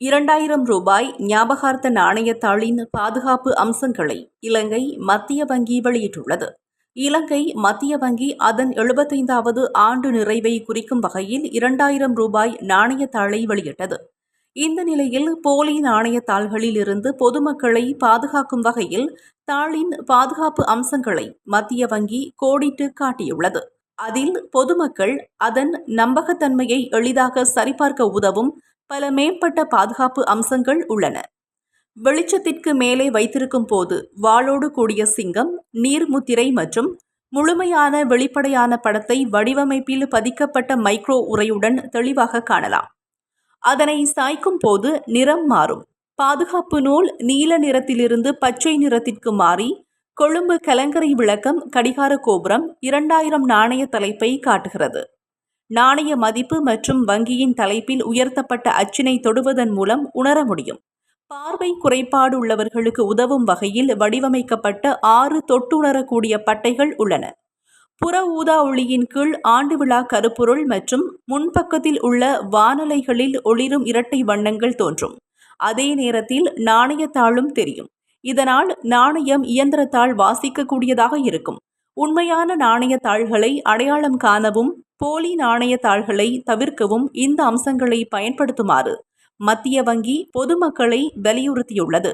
இரண்டாயிரம் ரூபாய் ஞாபகார்த்த நாணயத்தாளின் பாதுகாப்பு அம்சங்களை இலங்கை மத்திய வங்கி வெளியிட்டுள்ளது. இலங்கை மத்திய வங்கி அதன் எழுபத்தைந்தாவது ஆண்டு நிறைவை குறிக்கும் வகையில் இரண்டாயிரம் ரூபாய் நாணயத்தாளை வெளியிட்டது. இந்த நிலையில் போலி நாணயத்தாள்களில் இருந்து பொதுமக்களை பாதுகாக்கும் வகையில் தாளின் பாதுகாப்பு அம்சங்களை மத்திய வங்கி கோடிட்டு காட்டியுள்ளது. அதில் பொதுமக்கள் அதன் நம்பகத்தன்மையை எளிதாக சரிபார்க்க உதவும் பல மேம்பட்ட பாதுகாப்பு அம்சங்கள் உள்ளன. வெளிச்சத்திற்கு மேலே வைத்திருக்கும் போது வாளோடு கூடிய சிங்கம் நீர்முத்திரை மற்றும் முழுமையான வெளிப்படையான படத்தை வடிவமைப்பில் பதிக்கப்பட்ட மைக்ரோ உரையுடன் தெளிவாக காணலாம். அதனை சாய்க்கும் போது நிறம் மாறும். பாதுகாப்பு நூல் நீல நிறத்திலிருந்து பச்சை நிறத்திற்கு மாறி கொழும்பு கலங்கரை விளக்கம் கடிகார கோபுரம் இரண்டாயிரம் நாணய தலைப்பை காட்டுகிறது. நாணய மதிப்பு மற்றும் வங்கியின் தலைப்பில் உயர்த்தப்பட்ட அச்சினை தொடுவதன் மூலம் உணர முடியும். பார்வை குறைபாடு உள்ளவர்களுக்கு உதவும் வகையில் வடிவமைக்கப்பட்ட ஆறு தொட்டுணரக்கூடிய பட்டைகள் உள்ளன. புற ஊதா ஒளியின் கீழ் ஆண்டு விழா கருப்பொருள் மற்றும் முன்பக்கத்தில் உள்ள வானலைகளில் ஒளிரும் இரட்டை வண்ணங்கள் தோன்றும். அதே நேரத்தில் நாணயத்தாளும் தெரியும். இதனால் நாணயம் இயந்திரத்தால் வாசிக்கக்கூடியதாக இருக்கும். உண்மையான நாணயத்தாள்களை அடையாளம் காணவும் போலி நாணயத்தாள்களை தவிர்க்கவும் இந்த அம்சங்களை பயன்படுத்துமாறு மத்திய வங்கி பொதுமக்களை வலியுறுத்தியுள்ளது.